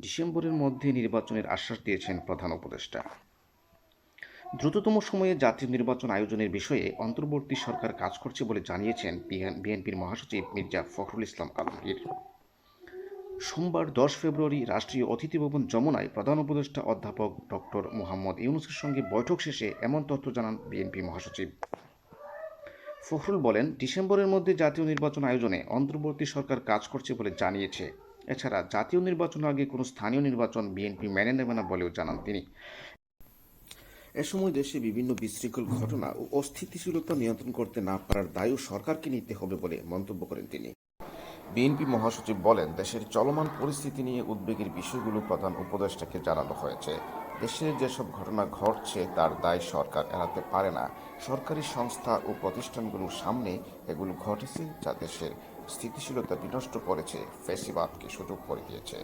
ডিসেম্বরের মধ্যে নির্বাচনের আশ্বাস দিয়েছেন প্রধান উপদেষ্টা। দ্রুততম সময়ে জাতীয় নির্বাচন আয়োজনের বিষয়ে অন্তর্বর্তী সরকার কাজ করছে বলে জানিয়েছেন বিএনপির মহাসচিব মির্জা ফখরুল ইসলাম আলমগীর। সোমবার দশ ফেব্রুয়ারি রাষ্ট্রীয় অতিথি ভবন যমুনায় প্রধান উপদেষ্টা অধ্যাপক ডক্টর মোহাম্মদ ইউনুসের সঙ্গে বৈঠক শেষে এমন তথ্য জানান বিএনপি মহাসচিব। ফখরুল বলেন, ডিসেম্বরের মধ্যে জাতীয় নির্বাচন আয়োজনে অন্তর্বর্তী সরকার কাজ করছে বলে জানিয়েছে এছাড়া জাতীয় নির্বাচনের আগে কোনো স্থানীয় নির্বাচন বিএনপি মেনে নেবে না বলেও জানান তিনি। এ সময় দেশে বিভিন্ন বিশৃঙ্খল ঘটনা ও অস্থিতিশীলতা নিয়ন্ত্রণ করতে না পারার দায়ও সরকারকে নিতে হবে বলে মন্তব্য করেন তিনি। বিএনপি মহাসচিব বলেন, দেশের চলমান পরিস্থিতি নিয়ে উদ্বেগের বিষয়গুলো প্রধান উপদেষ্টাকে জানানো হয়েছে। দেশের যেসব ঘটনা ঘটছে, তার দায় সরকার এড়াতে পারে না। সরকারি সংস্থা ও প্রতিষ্ঠানগুলোর সামনে এগুলো ঘটেছে যা দেশের স্থিতিশীলতা বিনষ্ট করেছে, ফেসিবাদকে সুযোগ করে দিয়েছে।